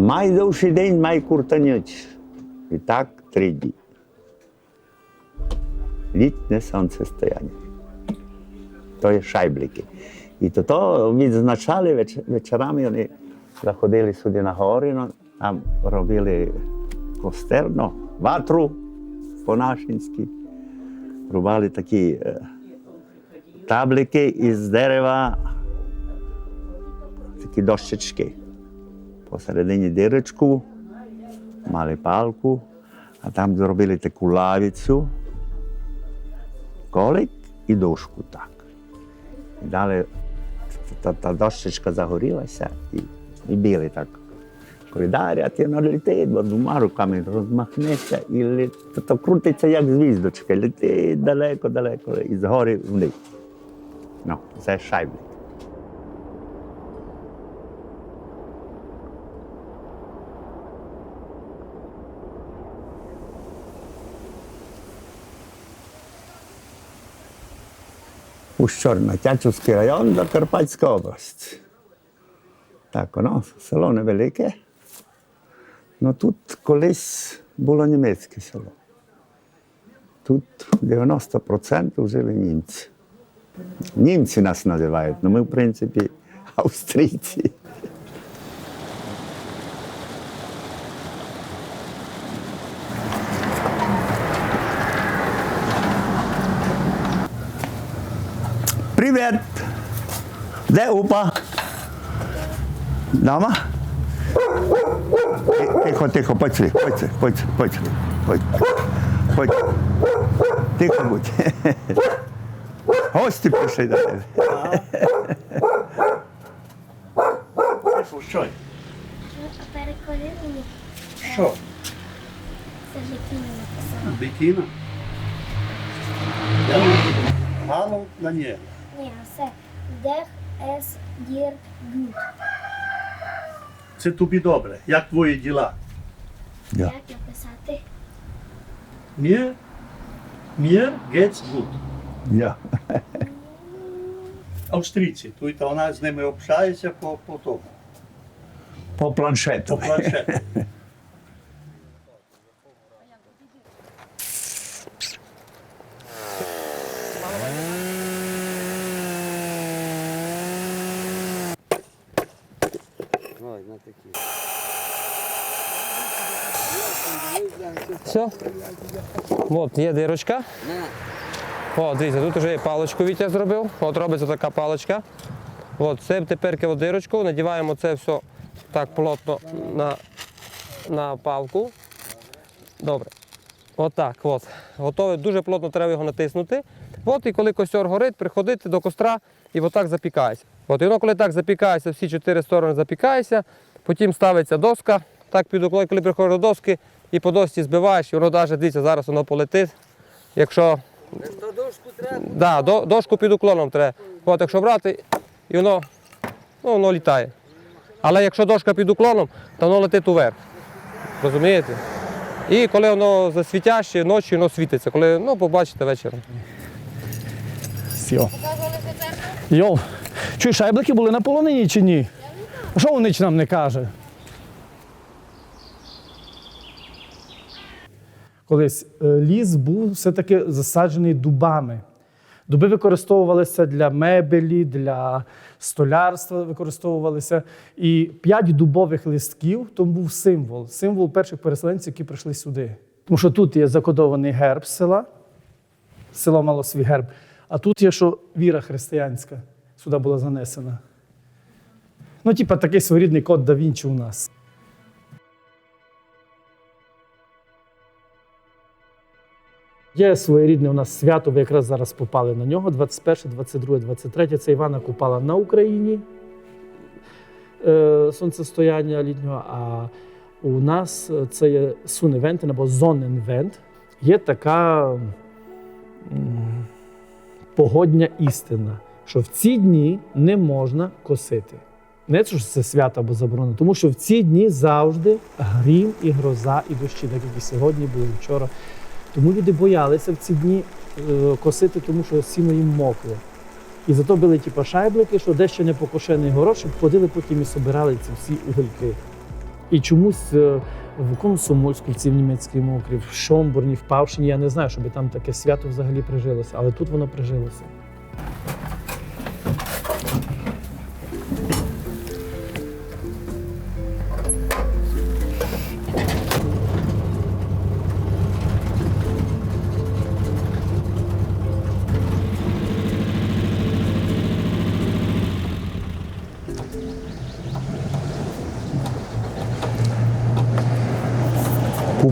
Майдовший день, май куртаньоч. І так три дні. Літнє сонцестояння. То є шайблики. І то, то відзначали веч- вечорами, вони заходили сюди на гори, там робили костер, ну, ватру по-нашинськи. Рубали такі е, таблики із дерева, такі дощечки. Посередині дирочку, мали палку, а там зробили таку лавицю, колик і дошку так. І далі та, та дощечка загорілася і, і біли так. Коридорі, а ти летить, бо двома руками розмахнеться і лет- то, крутиться як звіздочка, летить далеко-далеко і згори вниз. Ну, це шайблик. Ущорна, Тячівський район, Закарпатська область. Так, воно, село невелике. Ну тут колись було німецьке село. Тут 90% жили німці. Німці нас називають, але ми, в принципі, австрійці. Де упа? Дама? Тихо, тихо, подь сюди, подь сюди, подь сюди, подь сюди, подь. Подь. Тихо будь. Гості прийшли до тебе. Що? А переклади мені, Що? це ж який написано. Дитина? Мало на ні. Ні, це дех ес дір гют. Це тобі добре. Як твої діла? Ja. Як написати? Mir, mir geht's gut. Я. Австрійці. Тут вона з ними общається по, по тому, По планшету. по планшету. Все. От, є дирочка. О, дивіться, тут вже є паличку Вітя зробив. От робиться така паличка. От, це тепер дирочку, надіваємо це все так плотно на, на палку. Добре. Отак, от. Готове. Дуже плотно треба його натиснути. От і коли костер горить, приходити до костра і отак запікається. От і воно, коли так запікається, всі чотири сторони запікається, потім ставиться доска, так під уклон, коли приходиш до доски і по досці збиваєш, і воно навіть, дивіться, зараз воно полетить. Якщо Да, до, дошку під уклоном треба. От, якщо брати, і воно, ну, воно літає. Але якщо дошка під уклоном, то воно летить уверх. Розумієте? І коли воно засвітяще, ночі воно світиться. Коли ну, побачите вечором. Йо. Йо. Чуєш, шайблики були на полонині чи ні? А що вони нам не каже? Колись е, ліс був все-таки засаджений дубами. Дуби використовувалися для мебелі, для столярства використовувалися. І п'ять дубових листків то був символ, символ перших переселенців, які прийшли сюди. Тому що тут є закодований герб села, село мало свій герб. А тут є, що віра християнська сюди була занесена. Ну, типа такий своєрідний код да Вінчі у нас. Є своєрідне у нас свято, ви якраз зараз попали на нього. 21, 22, 23. Це Івана Купала на Україні. е, Сонцестояння літнього. А у нас е, це є Суневентен або Зоненвент. Є така погодня істина, що в ці дні не можна косити. Не те, що це свято або заборонено, тому що в ці дні завжди грім і гроза, і дощі, так як і сьогодні були вчора. Тому люди боялися в ці дні е, косити, тому що сіно їм мокло. І зато били ті шайблики, що дещо не покошений город, щоб ходили потім і собирали ці всі угольки. І чомусь е, в Комсомольську, в в німецькій мокрі, в Шомбурні, в Павшині, я не знаю, щоб там таке свято взагалі прижилося, але тут воно прижилося.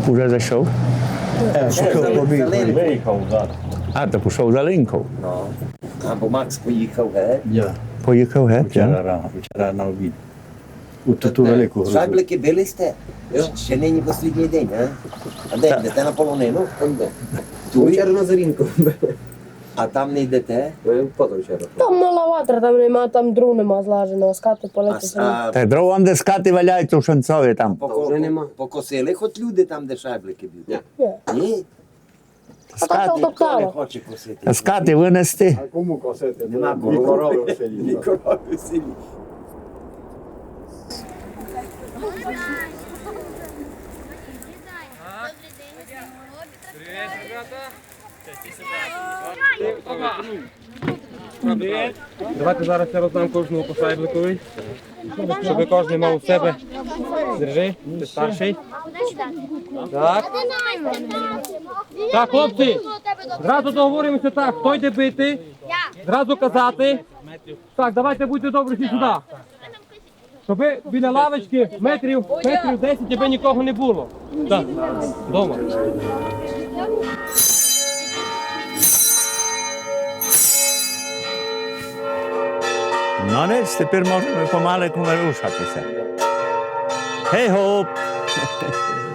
Уже зайшов. Виїхав зараз. А, то пішов за линькою. No. Або Макс поїхав геть. Поїхав геть. рано, вчора на обід. У ту велику грузу. Шайблики били сте? Ще нині останній день, а? А де йдете на полонину? Тут? Вчора на Зарінку. А там не йдете? Позавчора. Там мала ватра, там нема, там дру нема злаженого, скати А, а Та дрова де скати валяються у шанцові там. поко- вже нема. покосили хоч люди там, де шайблики б'ють? Ні. Ні? А так Ніхто не топтало. хоче косити. Скати винести. Кому косити? Нема корови. корови в селі. Ні корови в селі. Давайте зараз я роздам кожному по шайбликовій. Щоб кожен мав у себе. Держи, ти старший. Так. Так, хлопці, зразу договоримося так, хто йде бити, зразу казати. Так, давайте будьте добрі всі сюди. Щоб біля лавочки метрів, метрів 10, аби нікого не було. Так, дома. Ну ніч, тепер можемо помаленьку рушатися. Гей гоп!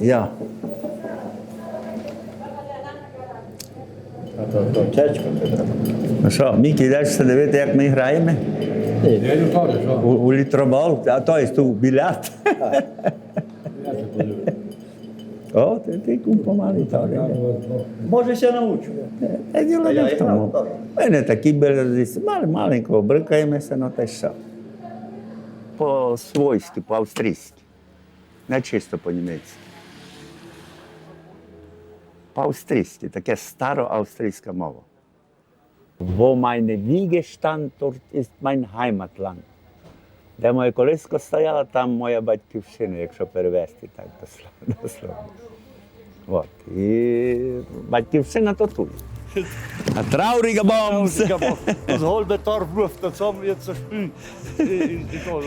Я. А то, то чечко це треба. Ну що, Мікі, йдеш все дивити, як ми граємо? Ні, я не кажу, що. У, у літробол, а то є тут білят. О, ти, ти кум помалий теж. Може, ще научу. Та діло не в тому. Ми не такі були, мали маленького, брикаємося, ну та й що. По-свойськи, по-австрійськи. Не чисто по-німецьки. По-австрійськи, таке староавстрійська мова. Wo meine Wiege stand, dort ist mein Heimatland. Де моя колиска стояла, там моя батьківщина, якщо перевести так дословно. От. І батьківщина то тут. А Trauriger Bombs. Das halbe Dorf ruft dann zusammen jetzt ein Spiel.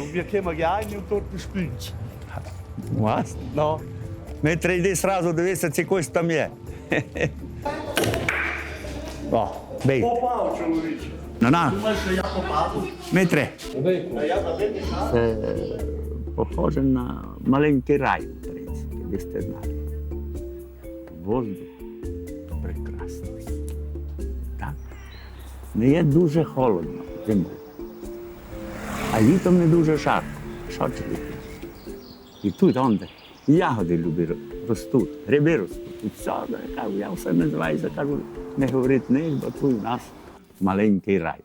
Und wir kommen rein und dort. No. Йди сразу дивися, ці когось там є. О, бий. Попав чоловіче. Ну на, Думаєш, що я попаду? Дмитре. Це похоже на маленький рай, в принципі, ви сте знали. Воздух прекрасний. Так? Не є дуже холодно зимою. А літом не дуже жарко. Що чи? І тут онде ягоди любі ро- ростуть, гриби ростуть. І все, я все називаюся, кажу, не говорить них, бо тут у нас маленький рай.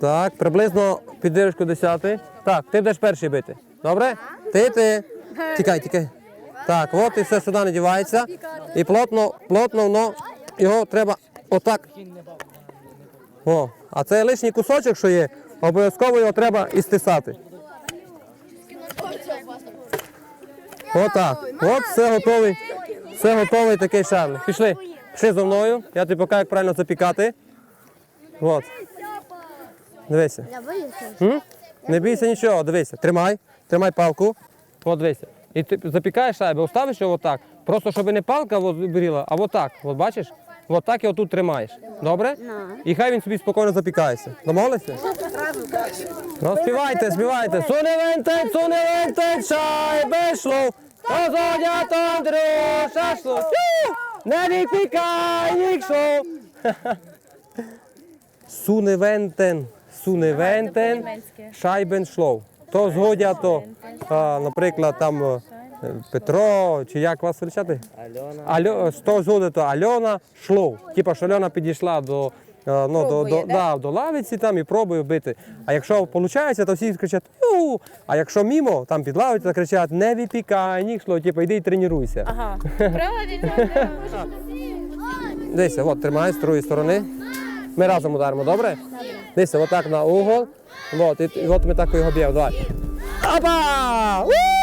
Так, приблизно під дирочку 10. Так, ти будеш перший бити. Добре? Ти, ти. Тікай, тікай. Так, от і все сюди надівається. І плотно, плотно воно, його треба отак. О, а цей лишній кусочок, що є, обов'язково його треба і Отак. От все готовий. Все готовий такий шарлик. Пішли. Пішли за мною. Я тобі покажу, як правильно запікати. От. Дивися. М? Не бійся нічого, дивися. Тримай, тримай палку. От дивися. І ти запікаєш шайбу, ставиш його отак. Просто щоб не палка от, а отак. От бачиш? От так його тут тримаєш. Добре? І хай він собі спокійно запікається. Домовилися? Ну, співайте, співайте. Суневенте, суневенте, шайбе шло. То зодя, то Андрюша шло. Тю! Не випікай, нікшо. Суневентен, суневентен, шайбен шлов. То згодя, то, наприклад, там е, Петро, чи як вас величати? Альона. Альо, то Альона шлов. Типа, що Альона підійшла до, е, ну, до, до, да, до лавиці там і пробує бити. А якщо виходить, то всі кричать «Ю!» А якщо мімо, там під лавицю, то кричать не випікай, ніхло, типу, йди і тренуйся. Ага. Правильно. Дивися, от тримай з другої сторони. Ми разом ударимо, добре? Дивися, отак на угол. От, і, і от ми так його б'ємо. Давай. Опа! У!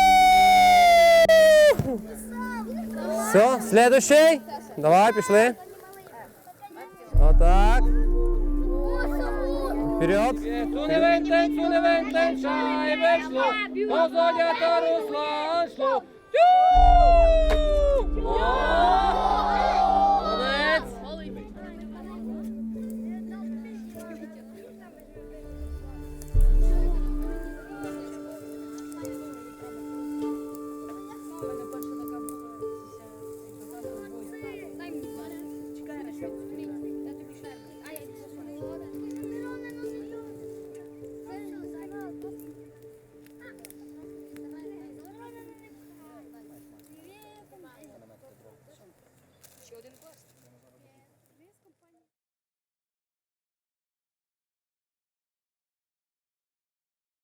Все, следующий. Давай, пішли. Отак. Вперед. Суневентен, суневентен, шайбе шло. То зодя, то Руслан шло. Тю!